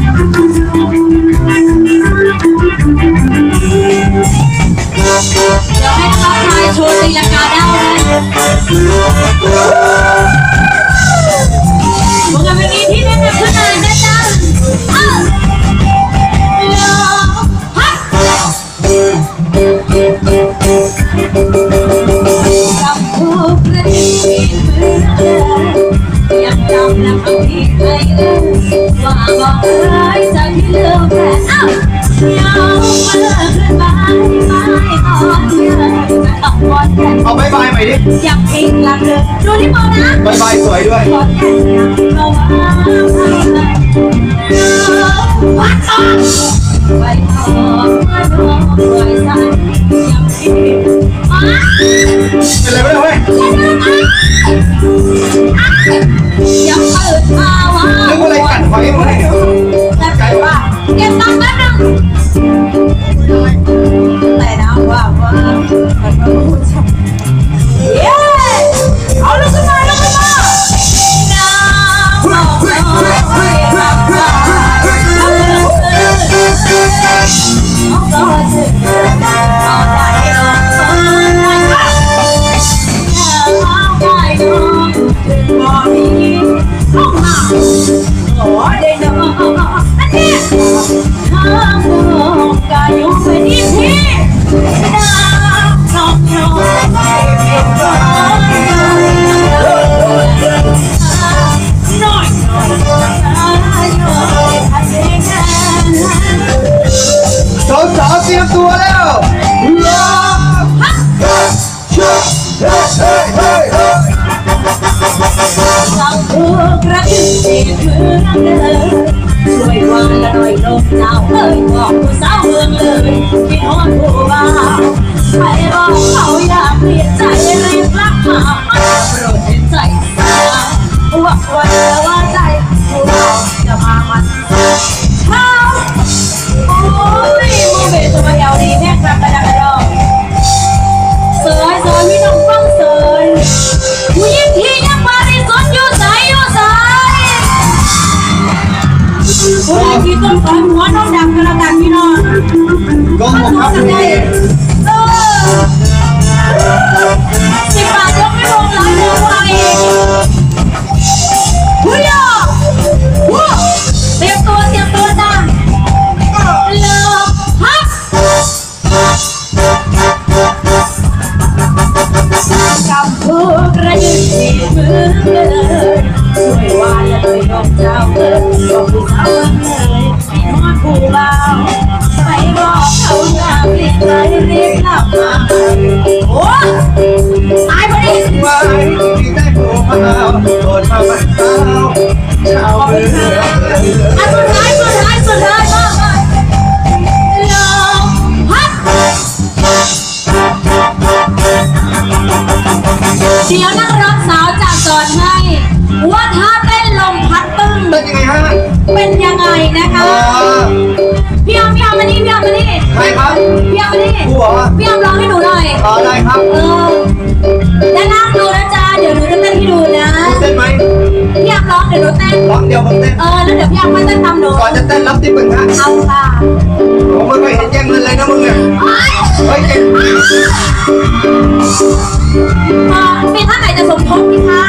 เดี๋ยวให้เขาทายชว์ตีลังกาด้วงการเพลงนี้ที่แนะนำขึ้นมานะจ๊ะเอเดี๋ยวฮัทกับผู้ประดิษฐ์ฝีมือยังจำและบางทีใครเอ่ บอกเคยจะที่ลืมแต่เอ้าเงาเมื่อคืนบ่าไม่อ่อนเยื่อจะขับวนแค่เอาบายบายใหม่ดิอยากเพลงหลังเลยดูที่มองนะบายบายสวยด้วยขอแค่อยากเราว่าวัดต่อไปขอมาดูรอยสันยังที่มาเป็นไรไม่ได้เว้ย Kem tóc bắt không? Tài nào quá quá Tài nào quá Yeah Oh look at my look at my Oh God. Oh my God. Thank you. Đồ sil áo. because I'm one of them. โดนมาบันเทาชาวเมืองอันสุดท้ายสุดท้ายสุดท้ายมากเลยลมพัดเดี๋ยวนักร้องสาวจะสอนให้ ว่าถ้าเต้นลมพัดตึ้งเป็นยังไงฮะเป็นยังไงนะคะพี่ออมพี่ออมมานี่พี่ออมมานี่ใครครับพี่ออมมานี่กูเหรอพี่ออมร้องให้หนูหน่อยต่อได้ครับเออ ร้องเดียวผมเต้นเออแล้วเดี๋ยวพี่ออมมาเต้นตามหนูก่อนจะเต้นรับที่ปึงฮะเอาค่ะผมไม่เคยเห็นแย่งเงินเลยนะมึงเนี่ยเฮ้ยเก่งเออมีท่านไหนจะสมทบไหมคะ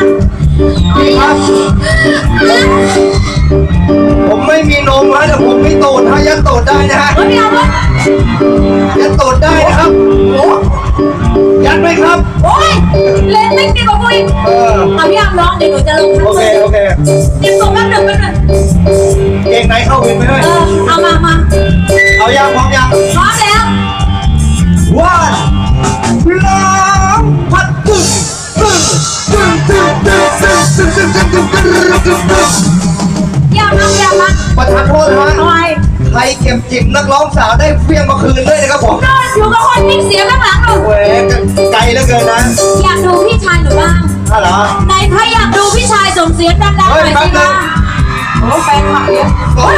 พี่ครับผมไม่มีนมฮะแต่ผมมีตูดฮะยัดตูดได้นะฮะเฮ้ยพี่ออมว่ายัดตูดได้นะครับโอ้ยัดไหมครับโอ๊ยเล่นไม่ดีกว่ากูอีก เออเอาพี่ออมร้องเดี๋ยวหนูจะลงโอทั้งเคมือโอเคเตรียมตัวแป๊บหนึ่งแป๊บหนึ่งเก่งไหนเข้าวินไปด้วยเออเอามามาเอายังพร้อมยังพร้อมแล้ววันล้างพัดตึ้งตึ้งตึ้งตึ้งตึ้งตึ้งตึ้งตึ้งตึ้งตึ้งตึ้งตึ้งตึ้งตึ้งอย่ามาอย่ามาประทานโทษนะทำไมฮะใครเก็บจิบนักร้องสาวได้เฟี้ยงมาคืนด้วยนะครับผมนอนอยู่กับคนมีเสียงข้างหลังหนูแหวไกลเหลือเกินนะ เหรอ ไหนใครอยากดูพี่ชายส่งเสียงดังๆหน่อยเฮ้ยแป๊สิบนึคะงโอ้แฟนคลับเยอะโอ้ย